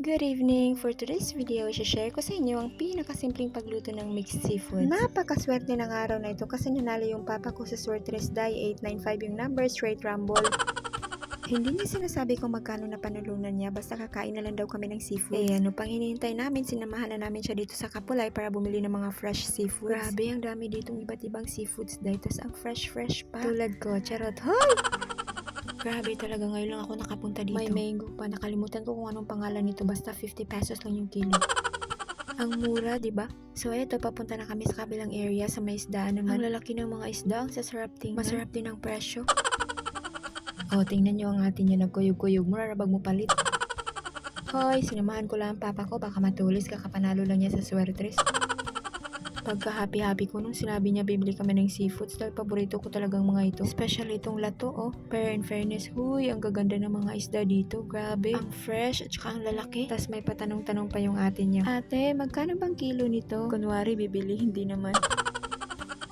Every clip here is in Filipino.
Good evening! For today's video, share ko sa inyo ang pinakasimpleng pagluto ng mixed seafood. Napakaswerte ng araw na ito kasi nanalo yung papa ko sa Swertres Die 895 yung number, straight rumble. Hindi niya sinasabi kung magkano na panulunan niya, basta kakain na lang daw kami ng seafood. Eh ano pang hinihintay namin, sinamahan na namin siya dito sa Kapulay para bumili ng mga fresh seafoods. Grabe, ang dami ditong iba't ibang seafoods dahil tas ang fresh-fresh pa. Tulad ko, charot. Hoy! Grabe talaga ngayon lang ako nakapunta dito. May mango pa. Nakalimutan ko kung anong pangalan nito. Basta 50 pesos lang yung kilo. Ang mura, di ba? So eto, papunta na kami sa kabilang area sa may isdaan naman. Ang lalaki ng mga isda, ang sasarap tingnan. Masarap din ang presyo. oh, tingnan nyo ang atin yung nagkuyog-kuyog. Mura bag mo palit. Hoy, sinamahan ko lang ang papa ko. Baka matulis, kakapanalo lang niya sa swertres. Pagka happy-happy ko nung sinabi niya bibili kami ng seafoods dahil paborito ko talagang mga ito. Especially itong lato, oh. Pero in fairness, huy, ang gaganda ng mga isda dito. Grabe. Ang fresh at saka ang lalaki. Tapos may patanong-tanong pa yung atin niya. Ate, magkano bang kilo nito? Kunwari, bibili, hindi naman.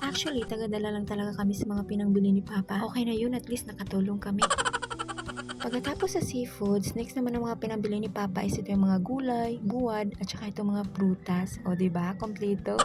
Actually, tagadala lang talaga kami sa mga pinangbili ni Papa. Okay na yun, at least nakatulong kami. Pagkatapos sa seafoods, next naman ang mga pinabili ni Papa is ito yung mga gulay, buwad, at saka itong mga prutas. O, ba? Kompleto.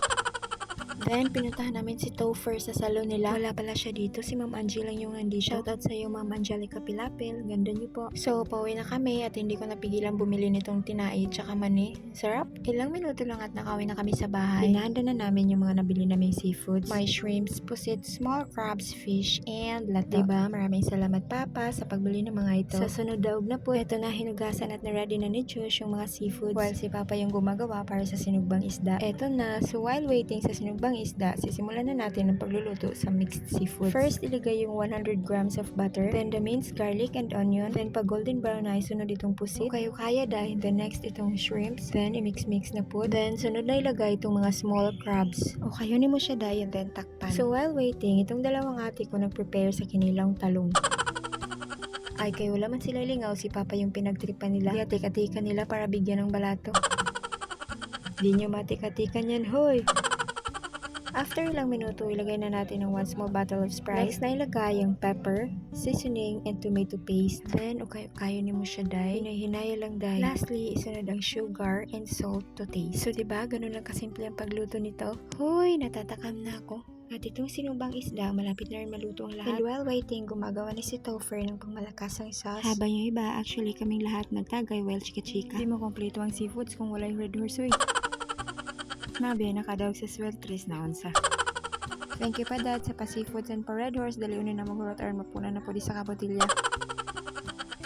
Then, pinuntahan namin si Topher sa salon nila. Wala pala siya dito. Si Ma'am Angie lang yung nandito. Shoutout sa iyo, Ma'am Angelica Pilapil. Ganda niyo po. So, pauwi na kami at hindi ko napigilan bumili nitong tinai tsaka mani. Sarap. Ilang minuto lang at nakawin na kami sa bahay. Binahanda na namin yung mga nabili naming seafoods. May shrimps, pusit, small crabs, fish, and lato. Diba? Maraming salamat, Papa, sa pagbili ng mga ito. Sa sunod daog na po, ito na hinugasan at na-ready na ni Josh yung mga seafoods. While si Papa yung gumagawa para sa sinugbang isda. Ito na. So, while waiting sa sinugbang isda, sisimulan na natin ang pagluluto sa mixed seafood. First, ilagay yung 100 grams of butter, then the minced garlic and onion, then pag golden brown na, sunod itong pusit. O kayo kaya dahil, then next itong shrimps, then i-mix-mix na po. Then, sunod na ilagay itong mga small crabs. O kayo ni mo siya dahil, then takpan. So, while waiting, itong dalawang ate ko nag-prepare sa kinilang talong. Ay, kayo wala man sila lingaw, si Papa yung pinagtripan nila. Kaya tika-tika nila para bigyan ng balato. Di nyo matika-tikan yan, hoy! After ilang minuto, ilagay na natin ang 1 small bottle of Sprite. Next na ilagay ang pepper, seasoning, and tomato paste. Then, okay, kayo ni mo siya dahil. Hinahinaya lang dahil. Lastly, isunod ang sugar and salt to taste. So, diba, ganun lang kasimple ang pagluto nito. Hoy, natatakam na ako. At itong sinubang isda, malapit na rin maluto ang lahat. And while waiting, gumagawa ni si Topher ng pangmalakas ang sauce. Habang yung iba, actually kaming lahat nagtagay while chika-chika. Hindi mo kompleto ang seafoods kung wala yung red horse Nabi, nakadaog sa sweltris na onsa. Thank you pa dad sa pa-seafoods and pa-red horse dali unin na magurot or mapuna na po di sa kabotilya.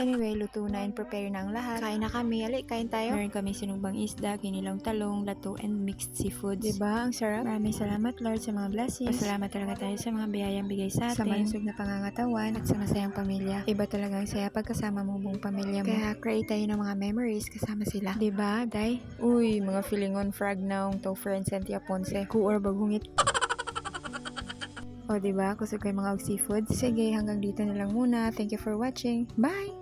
Anyway, luto na and prepare na ang lahat. Kain na kami. Ali, kain tayo. Meron kami sinugbang isda, kinilang talong, lato, and mixed seafoods. Diba? Ang sarap. Maraming salamat, Lord, sa mga blessings. Pasalamat talaga tayo sa mga biyayang bigay sa atin. Sa malusog na pangangatawan at sa masayang pamilya. Iba talaga ang saya pagkasama mo buong pamilya mo. Kaya create tayo ng mga memories kasama sila. Diba, Day? Uy, mga feeling on frag na ang Topher and Cynthia Ponce. Kuor bagungit. O, diba? Kusog kayo mga og seafood. Sige, hanggang dito na lang muna. Thank you for watching. Bye!